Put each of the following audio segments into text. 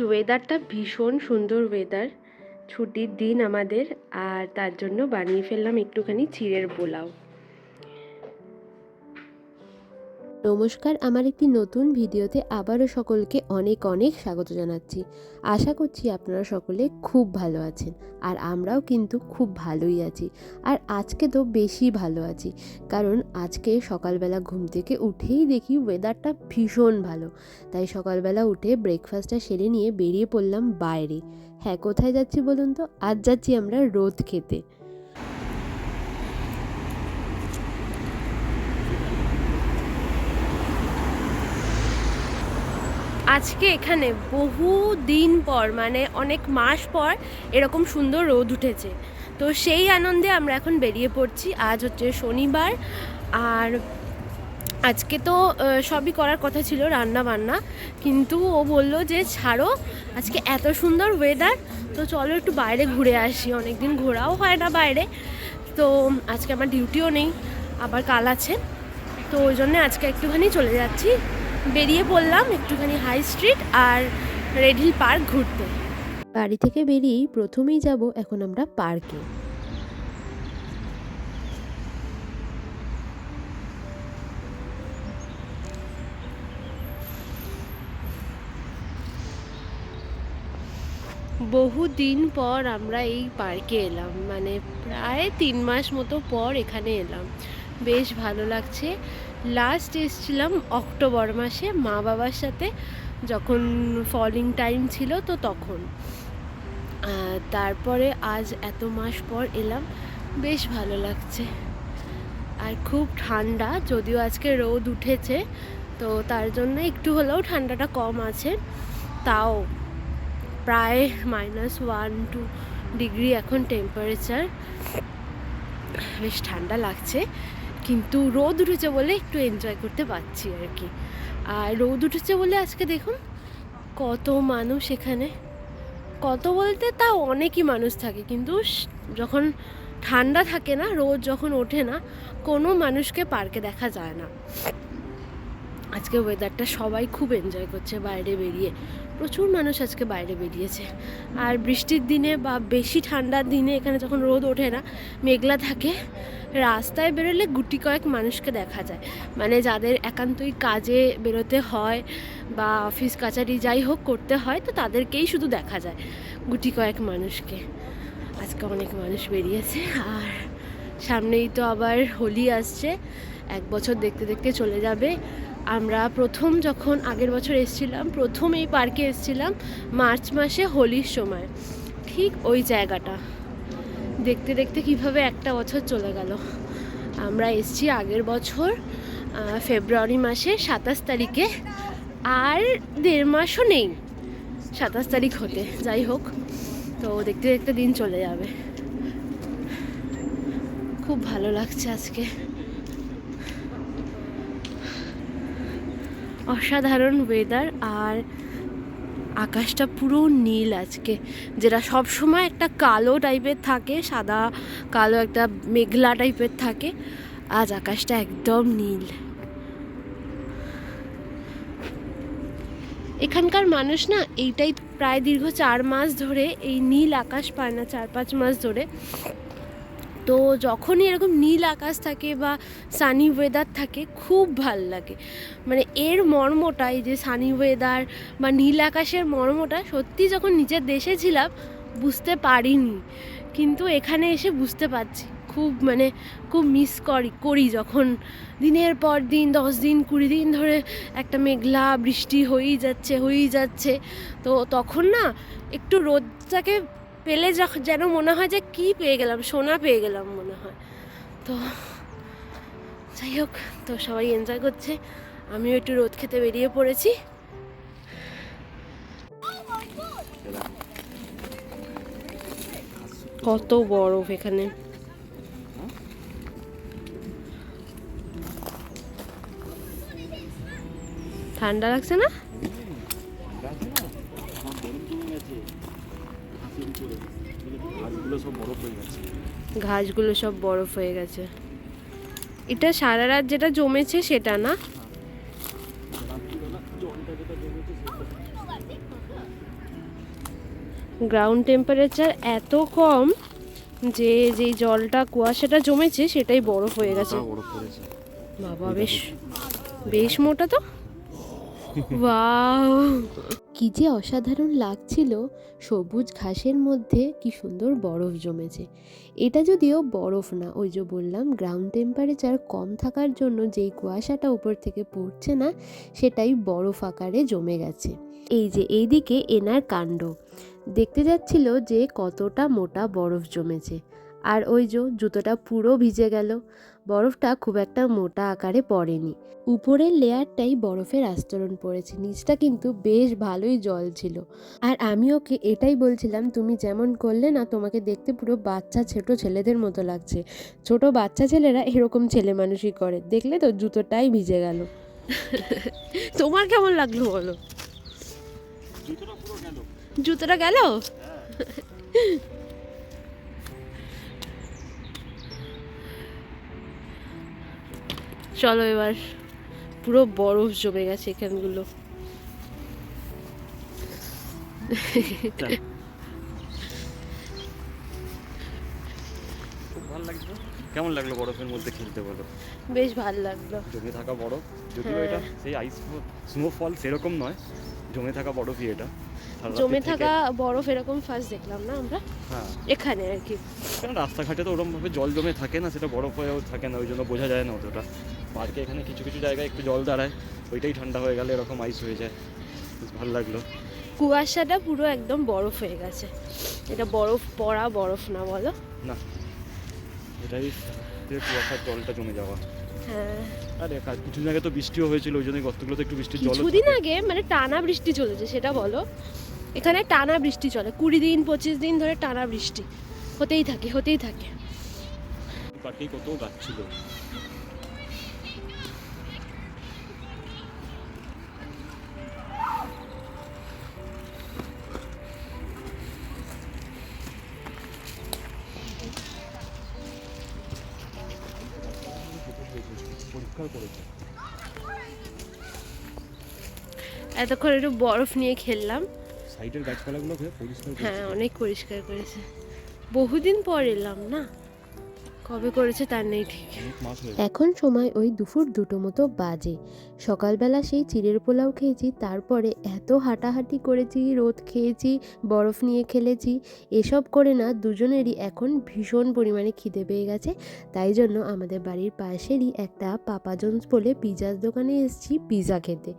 ওয়েদারটা ভীষণ সুন্দর ওয়েদার ছুটির দিন আমাদের, আর তার জন্য বানিয়ে ফেললাম একটুখানি চিড়ের পোলাও। নমস্কার, আমার একটি নতুন ভিডিওতে আবারও সকলকে অনেক অনেক স্বাগত জানাচ্ছি। আশা করছি আপনারা সকলে খুব ভালো আছেন আর আমরাও কিন্তু খুব ভালোই আছি আর আজকে তো বেশি ভালো আছি কারণ আজকে সকালবেলা ঘুম থেকে উঠেই দেখি ওয়েদারটা ভীষণ ভালো। তাই সকালবেলা উঠে ব্রেকফাস্টটা সেরে নিয়ে বেরিয়ে পড়লাম বাইরে। হ্যাঁ কোথায় যাচ্ছি বলুন তো? আজ যাচ্ছি আমরা রোদ খেতে। আজকে এখানে বহু দিন পর মানে অনেক মাস পর এরকম সুন্দর রোদ উঠেছে। তো সেই আনন্দে আমরা এখন বেরিয়ে পড়ছি। আজ হচ্ছে শনিবার। আর আজকে তো সবই করার কথা ছিল, রান্না বান্না। কিন্তু ও বলল যে, ছাড়ো, আজকে এত সুন্দর ওয়েদার তো চলো একটু বাইরে ঘুরে আসি। অনেক দিন ঘোরাও হয় না বাইরে। তো আজকে আমার ডিউটিও নেই, আবার কাল আছে। তো ওই জন্য আজকে একটুখানি চলে যাচ্ছি। বেরিয়ে পড়লাম একটুখানি হাই স্ট্রিট আর রেড হিল পার্ক ঘুরতে। বাড়ি থেকে বেরিয়েই প্রথমেই যাব এখন আমরা পার্কে। বহু দিন পর আমরা এই পার্কে এলাম মানে প্রায় তিন মাস মতো পর এখানে এলাম। বেশ ভালো লাগছে। লাস্ট এসেছিলাম অক্টোবর মাসে মা বাবার সাথে, যখন ফলিং টাইম ছিল তো তখন। তারপরে আজ এত মাস পর এলাম, বেশ ভালো লাগছে। আর খুব ঠান্ডা, যদিও আজকে রোদ উঠেছে, তো তার জন্য একটু হলেও ঠান্ডাটা কম আছে। তাও প্রায় মাইনাস ওয়ান টু ডিগ্রি এখন টেম্পারেচার বেশ ঠান্ডা লাগছে। কিন্তু রোদ উঠেছে বলে একটু এনজয় করতে পারছি আর কি। আর রোদ উঠেছে বলে আজকে দেখুন, কত মানুষ এখানে। কত বলতে তা অনেকই মানুষ থাকে, কিন্তু যখন ঠান্ডা থাকে না, রোদ যখন ওঠে না, কোনো মানুষকে পার্কে দেখা যায় না। আজকে ওয়েদারটা সবাই খুব এনজয় করছে বাইরে বেরিয়ে। প্রচুর মানুষ আজকে বাইরে বেরিয়েছে। আর বৃষ্টির দিনে বা বেশি ঠান্ডার দিনে এখানে যখন রোদ ওঠে না, মেঘলা থাকে, রাস্তায় বেরোলে গুটি কয়েক মানুষকে দেখা যায়। মানে যাদের একান্তই কাজে বেরোতে হয় বা অফিস কাচারি যাই হোক করতে হয়, তো তাদেরকেই শুধু দেখা যায় গুটি কয়েক মানুষকে। আজকে অনেক মানুষ বেরিয়েছে। আর সামনেই তো আবার হোলি আসছে। এক বছর দেখতে দেখতে চলে যাবে। আমরা প্রথম যখন আগের বছর এসেছিলাম প্রথম এই পার্কে এসেছিলাম মার্চ মাসে হোলির সময়। ঠিক ওই জায়গাটা। দেখতে দেখতে কীভাবে একটা বছর চলে গেল। আমরা এসেছি আগের বছর ফেব্রুয়ারি মাসে সাতাশ তারিখে। আর দেড় মাসও নেই সাতাশ তারিখ হতে। যাই হোক, তো দেখতে দেখতে দিন চলে যাবে। খুব ভালো লাগছে আজকে। অসাধারণ ওয়েদার আর আকাশটা পুরো নীল আজকে। যেটা সব সময় একটা কালো টাইপের থাকে, সাদা, কালো একটা মেঘলা টাইপের থাকে, আজ আকাশটা একদম নীল। এখানকার মানুষ না এইটাই প্রায় দীর্ঘ চার মাস ধরে এই নীল আকাশ পায় না, চার পাঁচ মাস ধরে। তো যখনই এরকম নীল আকাশ থাকে বা সানি ওয়েদার থাকে, খুব ভালো লাগে। মানে এর মর্মটা, এই যে সানি ওয়েদার বা নীল আকাশের মর্মটা, সত্যি যখন নিজের দেশে ছিলাম, বুঝতে পারিনি। কিন্তু এখানে এসে বুঝতে পারছি। খুব মানে খুব মিস করি করি যখন দিনের পর দিন, দশ দিন, কুড়ি দিন ধরে একটা মেঘলা বৃষ্টি হয়েই যাচ্ছে হয়েই যাচ্ছে। তো তখন না, একটু রোদটাকে পেলে যখন যেন মনে হয় যে কি পেয়ে গেলাম, সোনা পেয়ে গেলাম মনে হয়। তো যাই হোক, তো সবাই এনজয় করছে। আমিও একটু রোদ খেতে বেরিয়ে পড়েছি। কত বরফ এখানে। ঠান্ডা লাগছে না? গাছগুলো সব বরফ হয়ে গেছে। ঘাসগুলো সব বরফ হয়ে গেছে। এটা সারা রাত যেটা জমেছে সেটা না? গ্রাউন্ড টেম্পারেচার এত কম যে যেই জলটা কুয়াশাটা জমেছে সেটাই বরফ হয়ে গেছে। বাবা বেশ। বেশ মোটা তো? ওয়াও কি যে অসাধারণ লাগছিল, সবুজ ঘাসের মধ্যে কি সুন্দর বরফ জমেছে। এটা যদিও বরফ না, ওই যে বললাম গ্রাউন্ড টেম্পারেচার কম থাকার জন্য যেই কুয়াশাটা উপর থেকে পড়ছে না, সেটাই বরফ আকারে জমে গেছে। এই যে এইদিকে এনার কাণ্ড। দেখতে যাচ্ছিল যে কতটা মোটা বরফ জমেছে। আর ওই যে জুতোটা পুরো ভিজে গেল। বরফটা খুব একটা মোটা আকারে পড়েনি। উপরের লেয়ারটাই বরফের আস্তরণ পড়েছে। নিচটা কিন্তু বেশ ভালোই জল ছিল। আর আমি ওকে এটাই বলছিলাম তুমি যেমন করলে না তোমাকে দেখতে পুরো বাচ্চা ছোট ছেলেদের মতো লাগছে। ছোট বাচ্চা ছেলেরা এরকম ছেলে মানুষই করে। দেখলে তো জুতোটাই ভিজে গেল। তোমার কেমন লাগল বলো? জুতোটা পুরো গেল। চলো এবার। পুরো বরফ জমে গেছে এখানগুলো। কেমন লাগল বরফের মধ্যে খেলতে বলো? বেশ ভালো লাগল। জমে থাকা বরফ যদিও হ্যাঁ। এটা সেই আইস স্নোফল সেরকম নয় জমে থাকা বরফই এটা। জমে থাকা বরফ এরকম ফার্স্ট দেখলাম না আমরা? হ্যাঁ। এখানে আর কি। কারণ রাস্তাঘাটে তো ওরকমভাবে জল জমে থাকে না সেটা বরফ হয়েও থাকে না ওই জন্য বোঝা যায় না অতটা। পার্কে এখানে কিছু কিছু জায়গায় একটু জল দাঁড়ায় ওইটাই ঠান্ডা হয়ে গেলে এরকম আইস হয়ে যায়। বেশ ভালো লাগল। কুয়াশাটা পুরো একদম বরফ হয়ে গেছে। এটা বরফ পড়া বরফ না বলো। না এটাই কুয়াশার জলটা জমে যাওয়া। হ্যাঁ। আরে একা- কিছু জায়গায় তো বৃষ্টিও হয়েছিল ওই জন্য গর্তগুলোতে একটু বৃষ্টি জল কিছুদিন আগে মানে টানা বৃষ্টি চলেছে সেটা বলো। এখানে টানা বৃষ্টি চলে কুড়ি দিন পঁচিশ দিন ধরে টানা বৃষ্টি। হতেই থাকে হতেই থাকে। পার্কেই কত গাছ ছিল করেছে। এতক্ষণ একটু বরফ নিয়ে খেললাম। সাইডের গাছপালাগুলোকে পরিষ্কার হ্যাঁ অনেক পরিষ্কার করেছে। বহুদিন পর এলাম না? কবে করেছে তার নেই ঠিক। এখন সময় ওই দুপুর দুটো মতো বাজে। সকালবেলা সেই চিড়ের পোলাও খেয়েছি, তারপরে এত হাঁটাহাঁটি করেছি, রোদ খেয়েছি, বরফ নিয়ে খেলেছি, এসব করে না দুজনেরই এখন ভীষণ পরিমাণে খিদে পেয়ে গেছে। তাই জন্য আমাদের বাড়ির পাশেরই একটা পাপা জোন্স বলে পিজার দোকানে এসেছি পিৎজা খেতে।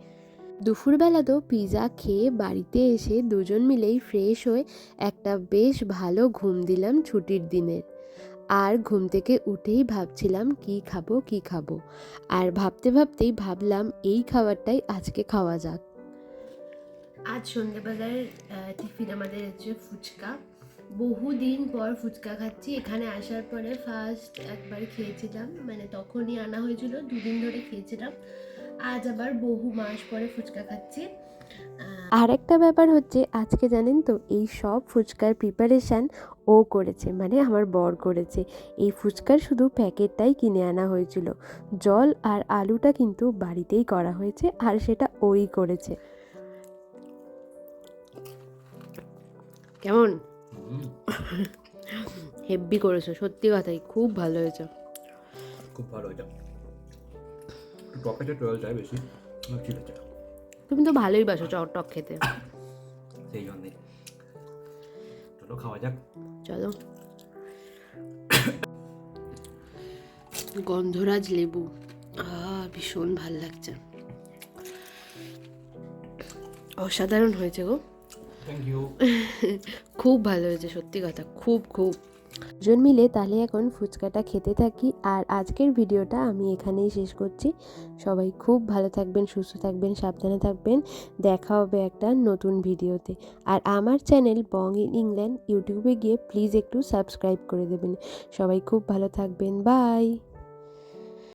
দুপুরবেলা তো পিৎজা খেয়ে বাড়িতে এসে দুজন মিলেই ফ্রেশ হয়ে একটা বেশ ভালো ঘুম দিলাম ছুটির দিনের। আর ঘুম থেকে উঠেই ভাবছিলাম কি খাব কি খাব। আর ভাবতে ভাবতেই ভাবলাম এই খাবারটাই আজকে খাওয়া যাক। আজ সন্ধ্যেবেলার টিফিন আমাদের হচ্ছে ফুচকা। বহুদিন পর ফুচকা খাচ্ছি। এখানে আসার পরে ফার্স্ট একবার খেয়েছিলাম। মানে তখনই আনা হয়েছিল, দুদিন ধরে খেয়েছিলাম। আজ আবার বহু মাস পরে ফুচকা খাচ্ছি। আর একটা ব্যাপার হচ্ছে আজকে জানেন তো এই সব ফুচকার প্রিপারেশান ও করেছে মানে আমার বর করেছে। এই ফুচকার শুধু প্যাকেটটাই কিনে আনা হয়েছিল। জল আর আলুটা কিন্তু বাড়িতেই করা হয়েছে আর সেটা ওই করেছে। কেমন? হেব্বি করেছ সত্যি কথাই খুব ভালো হয়েছে। খুব ভালো এটা। টকেটে টয়েল যায় বেশি আমার ঠিক আছে তুমি তো ভালোই বাসো চক টক খেতে। সেই জন্যই চলো খাওয়া যাক। চলো। গন্ধরাজ লেবু। আহ ভীষণ ভালো লাগছে। অসাধারণ হয়েছে গো। খুব ভালো হয়েছে সত্যি কথা। খুব খুব। দুজন মিলে তাহলে এখন ফুচকাটা খেতে থাকি। আর আজকের ভিডিওটা আমি এখানেই শেষ করছি। সবাই খুব ভালো থাকবেন, সুস্থ থাকবেন, সাবধানে থাকবেন। দেখা হবে একটা নতুন ভিডিওতে। আর আমার চ্যানেল বং ইন ইংল্যান্ড ইউটিউবে গিয়ে প্লিজ একটু সাবস্ক্রাইব করে দেবেন। সবাই খুব ভালো থাকবেন। বাই!